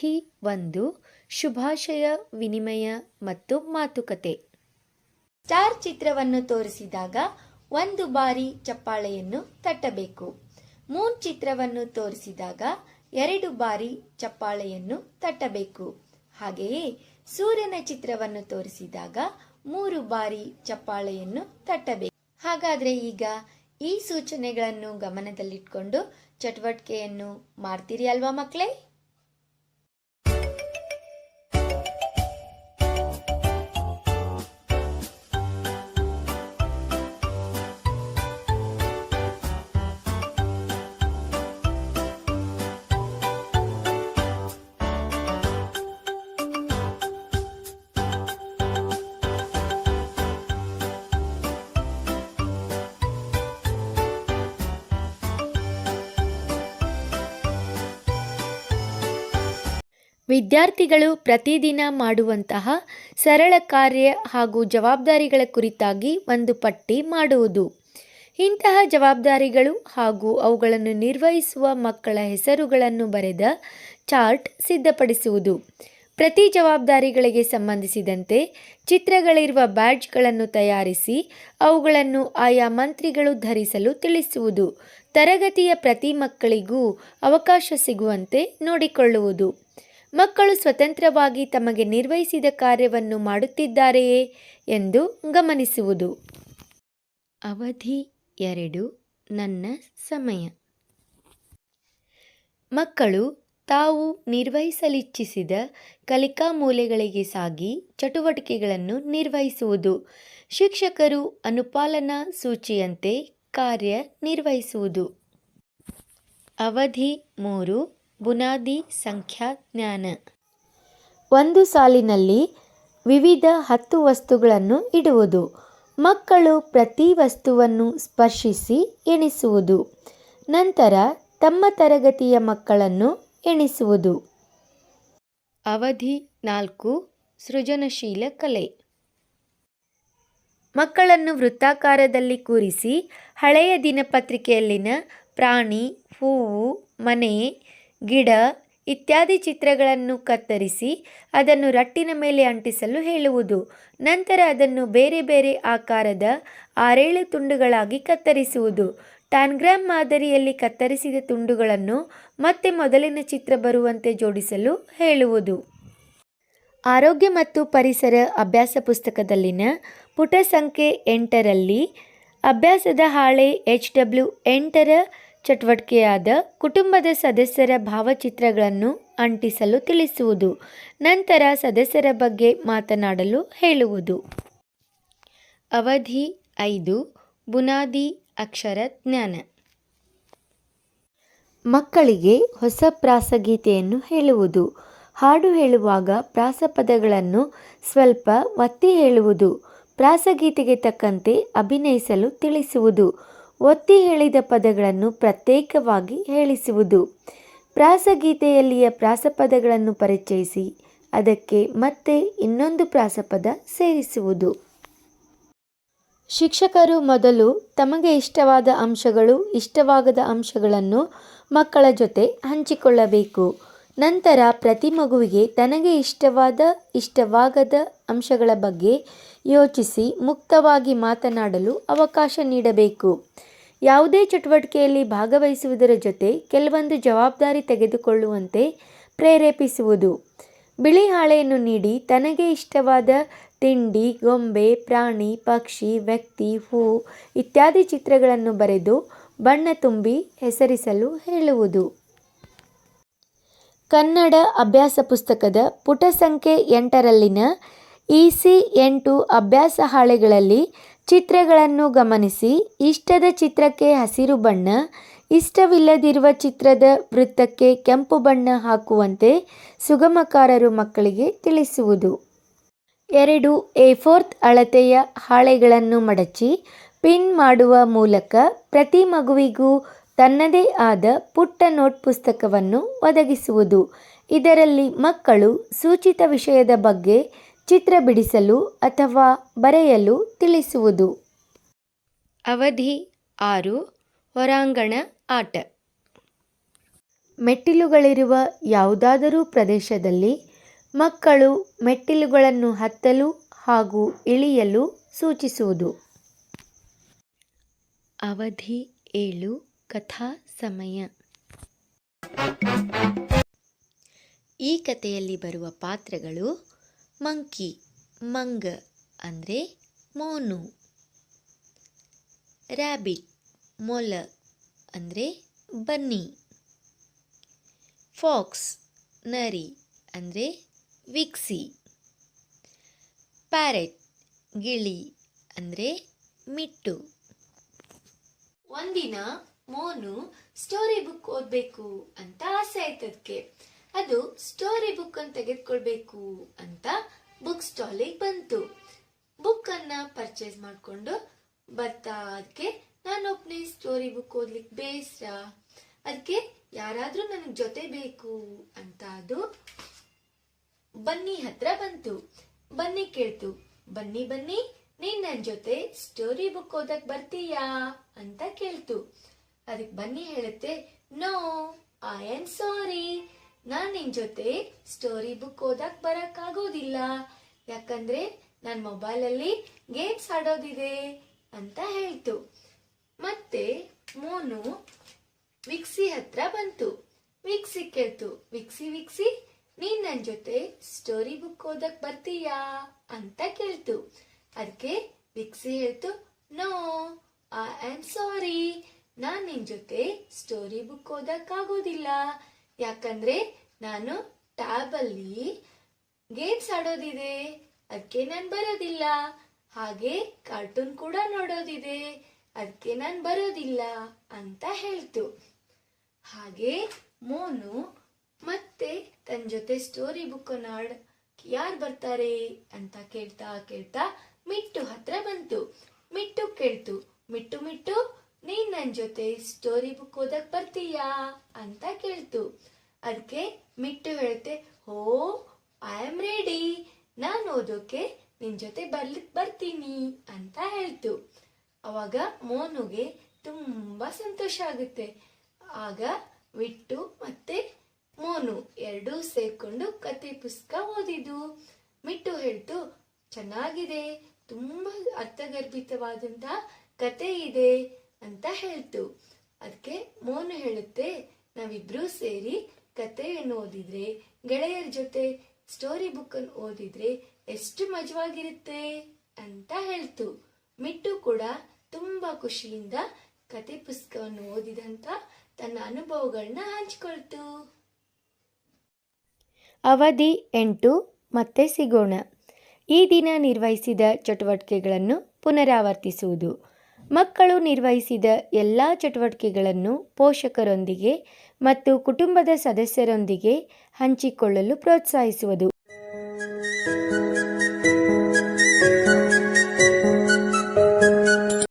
ಅವಧಿ ಒಂದು ಶುಭಾಶಯ, ವಿನಿಮಯ ಮತ್ತು ಮಾತುಕತೆ. ಸ್ಟಾರ್ ಚಿತ್ರವನ್ನು ತೋರಿಸಿದಾಗ ಒಂದು ಬಾರಿ ಚಪ್ಪಾಳೆಯನ್ನು ತಟ್ಟಬೇಕು. ಮೂನ್ ಚಿತ್ರವನ್ನು ತೋರಿಸಿದಾಗ ಎರಡು ಬಾರಿ ಚಪ್ಪಾಳೆಯನ್ನು ತಟ್ಟಬೇಕು. ಹಾಗೆಯೇ ಸೂರ್ಯನ ಚಿತ್ರವನ್ನು ತೋರಿಸಿದಾಗ ಮೂರು ಬಾರಿ ಚಪ್ಪಾಳೆಯನ್ನು ತಟ್ಟಬೇಕು. ಹಾಗಾದ್ರೆ ಈಗ ಈ ಸೂಚನೆಗಳನ್ನು ಗಮನದಲ್ಲಿಟ್ಕೊಂಡು ಚಟುವಟಿಕೆಯನ್ನು ಮಾಡ್ತೀರಿ ಅಲ್ವಾ ಮಕ್ಕಳೇ? ವಿದ್ಯಾರ್ಥಿಗಳು ಪ್ರತಿದಿನ ಮಾಡುವಂತಹ ಸರಳ ಕಾರ್ಯ ಹಾಗೂ ಜವಾಬ್ದಾರಿಗಳ ಕುರಿತಾಗಿ ಒಂದು ಪಟ್ಟಿ ಮಾಡುವುದು. ಇಂತಹ ಜವಾಬ್ದಾರಿಗಳು ಹಾಗೂ ಅವುಗಳನ್ನು ನಿರ್ವಹಿಸುವ ಮಕ್ಕಳ ಹೆಸರುಗಳನ್ನು ಬರೆದ ಚಾರ್ಟ್ ಸಿದ್ಧಪಡಿಸುವುದು. ಪ್ರತಿ ಜವಾಬ್ದಾರಿಗಳಿಗೆ ಸಂಬಂಧಿಸಿದಂತೆ ಚಿತ್ರಗಳಿರುವ ಬ್ಯಾಡ್ಜ್ಗಳನ್ನು ತಯಾರಿಸಿ ಅವುಗಳನ್ನು ಆಯಾ ಮಂತ್ರಿಗಳು ಧರಿಸಲು ತಿಳಿಸುವುದು. ತರಗತಿಯ ಪ್ರತಿ ಮಕ್ಕಳಿಗೂ ಅವಕಾಶ ಸಿಗುವಂತೆ ನೋಡಿಕೊಳ್ಳುವುದು. ಮಕ್ಕಳು ಸ್ವತಂತ್ರವಾಗಿ ತಮಗೆ ನಿರ್ವಹಿಸಿದ ಕಾರ್ಯವನ್ನು ಮಾಡುತ್ತಿದ್ದಾರೆಯೇ ಎಂದು ಗಮನಿಸುವುದು. ಅವಧಿ ಎರಡು, ನನ್ನ ಸಮಯ. ಮಕ್ಕಳು ತಾವು ನಿರ್ವಹಿಸಲಿಚ್ಛಿಸಿದ ಕಲಿಕಾ ಮೂಲೆಗಳಿಗೆ ಸಾಗಿ ಚಟುವಟಿಕೆಗಳನ್ನು ನಿರ್ವಹಿಸುವುದು. ಶಿಕ್ಷಕರು ಅನುಪಾಲನಾ ಸೂಚಿಯಂತೆ ಕಾರ್ಯ ನಿರ್ವಹಿಸುವುದು. ಅವಧಿ ಮೂರು ಬುನಾದಿ ಸಂಖ್ಯಾಜ್ಞಾನ ಒಂದು ಸಾಲಿನಲ್ಲಿ ವಿವಿಧ ಹತ್ತು ವಸ್ತುಗಳನ್ನು ಇಡುವುದು. ಮಕ್ಕಳು ಪ್ರತಿ ವಸ್ತುವನ್ನು ಸ್ಪರ್ಶಿಸಿ ಎಣಿಸುವುದು. ನಂತರ ತಮ್ಮ ತರಗತಿಯ ಮಕ್ಕಳನ್ನು ಎಣಿಸುವುದು. ಅವಧಿ ನಾಲ್ಕು ಸೃಜನಶೀಲ ಕಲೆ. ಮಕ್ಕಳನ್ನು ವೃತ್ತಾಕಾರದಲ್ಲಿ ಕೂರಿಸಿ ಹಳೆಯ ದಿನಪತ್ರಿಕೆಯಲ್ಲಿನ ಪ್ರಾಣಿ ಹೂವು ಮನೆ ಗಿಡ ಇತ್ಯಾದಿ ಚಿತ್ರಗಳನ್ನು ಕತ್ತರಿಸಿ ಅದನ್ನು ರಟ್ಟಿನ ಮೇಲೆ ಅಂಟಿಸಲು ಹೇಳುವುದು. ನಂತರ ಅದನ್ನು ಬೇರೆ ಬೇರೆ ಆಕಾರದ ಆರೇಳು ತುಂಡುಗಳಾಗಿ ಕತ್ತರಿಸುವುದು. ಟ್ಯಾನ್ಗ್ರಾಮ್ ಮಾದರಿಯಲ್ಲಿ ಕತ್ತರಿಸಿದ ತುಂಡುಗಳನ್ನು ಮತ್ತೆ ಮೊದಲಿನ ಚಿತ್ರ ಬರುವಂತೆ ಜೋಡಿಸಲು ಹೇಳುವುದು. ಆರೋಗ್ಯ ಮತ್ತು ಪರಿಸರ ಅಭ್ಯಾಸ ಪುಸ್ತಕದಲ್ಲಿನ ಪುಟ ಸಂಖ್ಯೆ ಎಂಟರಲ್ಲಿ ಅಭ್ಯಾಸದ ಹಾಳೆ ಎಚ್ ಡಬ್ಲ್ಯೂ ಎಂಟರ ಚಟುವಟಿಕೆಯಾದ ಕುಟುಂಬದ ಸದಸ್ಯರ ಭಾವಚಿತ್ರಗಳನ್ನು ಅಂಟಿಸಲು ತಿಳಿಸುವುದು, ನಂತರ ಸದಸ್ಯರ ಬಗ್ಗೆ ಮಾತನಾಡಲು ಹೇಳುವುದು. ಅವಧಿ ಐದು, ಬುನಾದಿ ಅಕ್ಷರ ಜ್ಞಾನ. ಮಕ್ಕಳಿಗೆ ಹೊಸ ಪ್ರಾಸಗೀತೆಯನ್ನು ಹೇಳುವುದು, ಹಾಡು ಹೇಳುವಾಗ ಪ್ರಾಸಪದಗಳನ್ನು ಸ್ವಲ್ಪ ಒತ್ತಿ ಹೇಳುವುದು ಪ್ರಾಸಗೀತೆಗೆ ತಕ್ಕಂತೆ ಅಭಿನಯಿಸಲು ತಿಳಿಸುವುದು ಒತ್ತಿ ಹೇಳಿದ ಪದಗಳನ್ನು ಪ್ರತ್ಯೇಕವಾಗಿ ಹೇಳಿಸುವುದು. ಪ್ರಾಸಗೀತೆಯಲ್ಲಿಯ ಪ್ರಾಸಪದಗಳನ್ನು ಪರಿಚಯಿಸಿ, ಅದಕ್ಕೆ ಮತ್ತೆ ಇನ್ನೊಂದು ಪ್ರಾಸಪದ ಸೇರಿಸುವುದು. ಶಿಕ್ಷಕರು ಮೊದಲು ತಮಗೆ ಇಷ್ಟವಾದ ಅಂಶಗಳು, ಇಷ್ಟವಾಗದ ಅಂಶಗಳನ್ನು ಮಕ್ಕಳ ಜೊತೆ ಹಂಚಿಕೊಳ್ಳಬೇಕು. ನಂತರ ಪ್ರತಿ ಮಗುವಿಗೆ ತನಗೆ ಇಷ್ಟವಾದ, ಇಷ್ಟವಾಗದ ಅಂಶಗಳ ಬಗ್ಗೆ ಯೋಚಿಸಿ ಮುಕ್ತವಾಗಿ ಮಾತನಾಡಲು ಅವಕಾಶ ನೀಡಬೇಕು. ಯಾವುದೇ ಚಟುವಟಿಕೆಯಲ್ಲಿ ಭಾಗವಹಿಸುವುದರ ಜೊತೆ ಕೆಲವೊಂದು ಜವಾಬ್ದಾರಿ ತೆಗೆದುಕೊಳ್ಳುವಂತೆ ಪ್ರೇರೇಪಿಸುವುದು. ಬಿಳಿ ಹಾಳೆಯನ್ನು ನೀಡಿ ತನಗೆ ಇಷ್ಟವಾದ ತಿಂಡಿ, ಗೊಂಬೆ, ಪ್ರಾಣಿ, ಪಕ್ಷಿ, ವ್ಯಕ್ತಿ, ಹೂ ಇತ್ಯಾದಿ ಚಿತ್ರಗಳನ್ನು ಬರೆದು ಬಣ್ಣ ತುಂಬಿ ಹೆಸರಿಸಲು ಹೇಳುವುದು. ಕನ್ನಡ ಅಭ್ಯಾಸ ಪುಸ್ತಕದ ಪುಟ ಸಂಖ್ಯೆ ಎಂಟರಲ್ಲಿನ ಇ ಸಿ ಎಂಟು ಅಭ್ಯಾಸ ಹಾಳೆಗಳಲ್ಲಿ ಚಿತ್ರಗಳನ್ನು ಗಮನಿಸಿ, ಇಷ್ಟದ ಚಿತ್ರಕ್ಕೆ ಹಸಿರು ಬಣ್ಣ, ಇಷ್ಟವಿಲ್ಲದಿರುವ ಚಿತ್ರದ ವೃತ್ತಕ್ಕೆ ಕೆಂಪು ಬಣ್ಣ ಹಾಕುವಂತೆ ಸುಗಮಕಾರರು ಮಕ್ಕಳಿಗೆ ತಿಳಿಸುವುದು. ಎರಡು ಎ ಫೋರ್ತ್ ಅಳತೆಯ ಹಾಳೆಗಳನ್ನು ಮಡಚಿ ಪಿನ್ ಮಾಡುವ ಮೂಲಕ ಪ್ರತಿ ಮಗುವಿಗೂ ತನ್ನದೇ ಆದ ಪುಟ್ಟ ನೋಟ್ ಪುಸ್ತಕವನ್ನು ಒದಗಿಸುವುದು. ಇದರಲ್ಲಿ ಮಕ್ಕಳು ಸೂಚಿತ ವಿಷಯದ ಬಗ್ಗೆ ಚಿತ್ರ ಬಿಡಿಸಲು ಅಥವಾ ಬರೆಯಲು ತಿಳಿಸುವುದು. ಅವಧಿ ಆರು ಹೊರಾಂಗಣ ಆಟ. ಮೆಟ್ಟಿಲುಗಳಿರುವ ಯಾವುದಾದರೂ ಪ್ರದೇಶದಲ್ಲಿ ಮಕ್ಕಳು ಮೆಟ್ಟಿಲುಗಳನ್ನು ಹತ್ತಲು ಹಾಗೂ ಇಳಿಯಲು ಸೂಚಿಸುವುದು. ಅವಧಿ ಏಳು ಕಥಾ ಸಮಯ. ಈ ಕಥೆಯಲ್ಲಿ ಬರುವ ಪಾತ್ರಗಳು ಮಂಕಿ, ಮಂಗ ಅಂದರೆ ಮೋನು. ರ್ಯಾಬಿಟ್ ಮೊಲ ಅಂದರೆ ಬನ್ನಿ. ಫಾಕ್ಸ್, ನರಿ ಅಂದರೆ ವಿಕ್ಸಿ. ಪ್ಯಾರೆಟ್, ಗಿಳಿ ಅಂದರೆ ಮಿಟ್ಟು. ಒಂದಿನ ಮೋನು ಸ್ಟೋರಿ ಬುಕ್ ಓದಬೇಕು ಅಂತ ಆಸೆ ಆಯ್ತದಕ್ಕೆ ಅದು ಸ್ಟೋರಿ ಬುಕ್ ಅನ್ನು ತೆಗೆದುಕೊಳ್ಬೇಕು ಅಂತ ಬುಕ್ ಸ್ಟಾಲಿಗೆ ಬಂತು. ಬುಕ್ ಅನ್ನ ಪರ್ಚೇಸ್ ಮಾಡಿಕೊಂಡು ಬರ್ತಾ ಅದಕ್ಕೆ ಒಬ್ಬನೇ ಸ್ಟೋರಿ ಬುಕ್ ಓದ್ಲಿಕ್ಕೆ ಬೇಸರ. ಅದಕ್ಕೆ ಯಾರಾದರೂ ನನಗೆ ಜೊತೆ ಬೇಕು ಅಂತ ಅದು ಬನ್ನಿ ಹತ್ರ ಬಂತು. ಬನ್ನಿ ಕೇಳ್ತು, ಬನ್ನಿ ಬನ್ನಿ, ನೀನ್ ನನ್ನ ಜೊತೆ ಸ್ಟೋರಿ ಬುಕ್ ಓದಕ್ ಬರ್ತೀಯಾ ಅಂತ ಕೇಳ್ತು. ಅದಕ್ ಬನ್ನಿ ಹೇಳುತ್ತೆ ನೋ ಐ ಆಮ್ ಸಾರಿ ನಾನು ನಿನ್ ಜೊತೆ ಸ್ಟೋರಿ ಬುಕ್ ಓದಕ್ ಬರಕ್ ಆಗೋದಿಲ್ಲ ಯಾಕಂದ್ರೆ ನನ್ ಮೊಬೈಲ್ ಅಲ್ಲಿ ಗೇಮ್ಸ್ ಆಡೋದಿದೆ, ಅಂತ ಹೇಳ್ತು. ಮತ್ತೆ ಮೋನು ವಿಕ್ಸಿ ಹತ್ರ ಬಂತು. ವಿಕ್ಸಿ ಕೇಳ್ತು, ವಿಕ್ಸಿ ವಿಕ್ಸಿ, ನೀನ್ ನನ್ನ ಜೊತೆ ಸ್ಟೋರಿ ಬುಕ್ ಓದಕ್ ಬರ್ತೀಯಾ? ಅಂತ ಕೇಳ್ತು. ಅದಕ್ಕೆ ವಿಕ್ಸಿ ಹೇಳ್ತು ನೋ ಐ ಆಮ್ ಸಾರಿ ನಾನ್ ನಿನ್ ಜೊತೆ ಸ್ಟೋರಿ ಬುಕ್ ಓದೋಕ್ಕಾಗೋದಿಲ್ಲ ಯಾಕಂದ್ರೆ ನಾನು ಟ್ಯಾಬ್ ಅಲ್ಲಿ ಗೇಮ್ಸ್ ಆಡೋದಿದೆ. ಅದಕ್ಕೆ ನಾನು ಬರೋದಿಲ್ಲ. ಹಾಗೆ ಕಾರ್ಟೂನ್ ಕೂಡ ನೋಡೋದಿದೆ. ಅದಕ್ಕೆ ನಾನು ಬರೋದಿಲ್ಲ ಅಂತ ಹೇಳ್ತು. ಹಾಗೆ ಮೋನು ಮತ್ತೆ ತನ್ನ ಜೊತೆ ಸ್ಟೋರಿ ಬುಕ್ ಆಡ್ ಯಾರು ಬರ್ತಾರೆ ಅಂತ ಕೇಳ್ತಾ ಕೇಳ್ತಾ ಮಿಟ್ಟು ಹತ್ರ ಬಂತು. ಮಿಟ್ಟು ಕೇಳ್ತು. ಮಿಟ್ಟು ಮಿಟ್ಟು ನೀನ್ ನನ್ ಜೊತೆ ಸ್ಟೋರಿ ಬುಕ್ ಓದಕ್ ಬರ್ತೀಯಾ ಅಂತ ಕೇಳ್ತು. ಅದಕ್ಕೆ ಮಿಟ್ಟು ಹೇಳುತ್ತೆ ಓ ಐ ಆಮ್ ರೆಡಿ ನಾನು ಓದೋಕೆ ನಿನ್ ಜೊತೆ ಬರ್ಲಿಕ್ ಬರ್ತೀನಿ ಅಂತ ಹೇಳ್ತು. ಅವಾಗ ಮೋನುಗೆ ತುಂಬಾ ಸಂತೋಷ ಆಗುತ್ತೆ. ಆಗ ವಿಟ್ಟು ಮತ್ತೆ ಮೋನು ಎರಡೂ ಸೇರ್ಕೊಂಡು ಕತೆ ಪುಸ್ತಕ ಓದಿದ್ದು ಮಿಟ್ಟು ಹೇಳ್ತು, ಚೆನ್ನಾಗಿದೆ. ತುಂಬಾ ಅರ್ಥಗರ್ಭಿತವಾದಂತಹ ಕತೆ ಇದೆ. ಅಂತ ಹೇಳ್ತು. ಅದಕ್ಕೆ ಮೋನು ಹೇಳುತ್ತೆ, ನಾವಿಬ್ರು ಸೇರಿ ಕಥೆಯನ್ನು ಓದಿದ್ರೆ, ಗೆಳೆಯರ ಜೊತೆ ಸ್ಟೋರಿ ಬುಕ್ ಅನ್ನು ಓದಿದ್ರೆ ಎಷ್ಟು ಮಜವಾಗಿರುತ್ತೆ ಅಂತ ಹೇಳ್ತು. ಮಿಟ್ಟು ಕೂಡ ತುಂಬಾ ಖುಷಿಯಿಂದ ಕತೆ ಪುಸ್ತಕವನ್ನು ಓದಿದಂತ ತನ್ನ ಅನುಭವಗಳನ್ನ ಹಂಚಿಕೊಳ್ತು. ಅವಧಿ ಎಂಟು, ಮತ್ತೆ ಸಿಗೋಣ. ಈ ದಿನ ನಿರ್ವಹಿಸಿದ ಚಟುವಟಿಕೆಗಳನ್ನು ಪುನರಾವರ್ತಿಸುವುದು. ಮಕ್ಕಳು ನಿರ್ವಹಿಸಿದ ಎಲ್ಲ ಚಟುವಟಿಕೆಗಳನ್ನು ಪೋಷಕರೊಂದಿಗೆ ಮತ್ತು ಕುಟುಂಬದ ಸದಸ್ಯರೊಂದಿಗೆ ಹಂಚಿಕೊಳ್ಳಲು ಪ್ರೋತ್ಸಾಹಿಸುವುದು.